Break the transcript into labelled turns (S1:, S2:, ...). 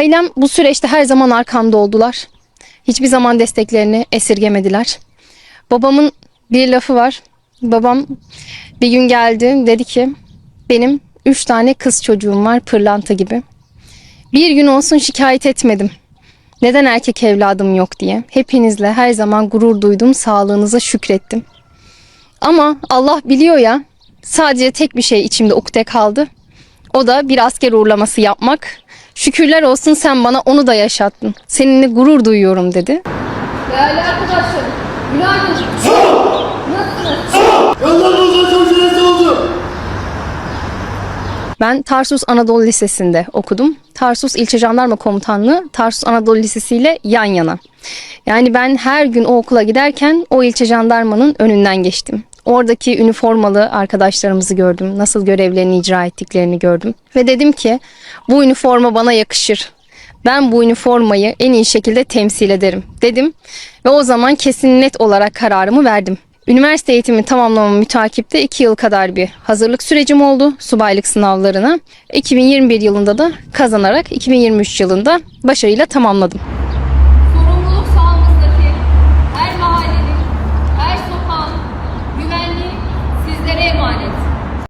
S1: Ailem bu süreçte her zaman arkamda oldular. Hiçbir zaman desteklerini esirgemediler. Babamın bir lafı var. Babam bir gün geldi dedi ki benim üç tane kız çocuğum var pırlanta gibi. Bir gün olsun şikayet etmedim. Neden erkek evladım yok diye. Hepinizle her zaman gurur duydum, sağlığınıza şükrettim. Ama Allah biliyor ya, sadece tek bir şey içimde ukde kaldı. O da bir asker uğurlaması yapmak. Şükürler olsun sen bana onu da yaşattın. Seninle gurur duyuyorum dedi. Değerli arkadaşlarım, günaydın.
S2: Oldu.
S1: Ben Tarsus Anadolu Lisesi'nde okudum. Tarsus İlçe Jandarma Komutanlığı Tarsus Anadolu Lisesi ile yan yana. Yani ben her gün o okula giderken o ilçe jandarmanın önünden geçtim. Oradaki üniformalı arkadaşlarımızı gördüm. Nasıl görevlerini icra ettiklerini gördüm. Ve dedim ki bu üniforma bana yakışır. Ben bu üniformayı en iyi şekilde temsil ederim dedim. Ve o zaman kesin net olarak kararımı verdim. Üniversite eğitimi tamamlamam mütakipte 2 yıl kadar bir hazırlık sürecim oldu subaylık sınavlarına. 2021 yılında da kazanarak 2023 yılında başarıyla tamamladım.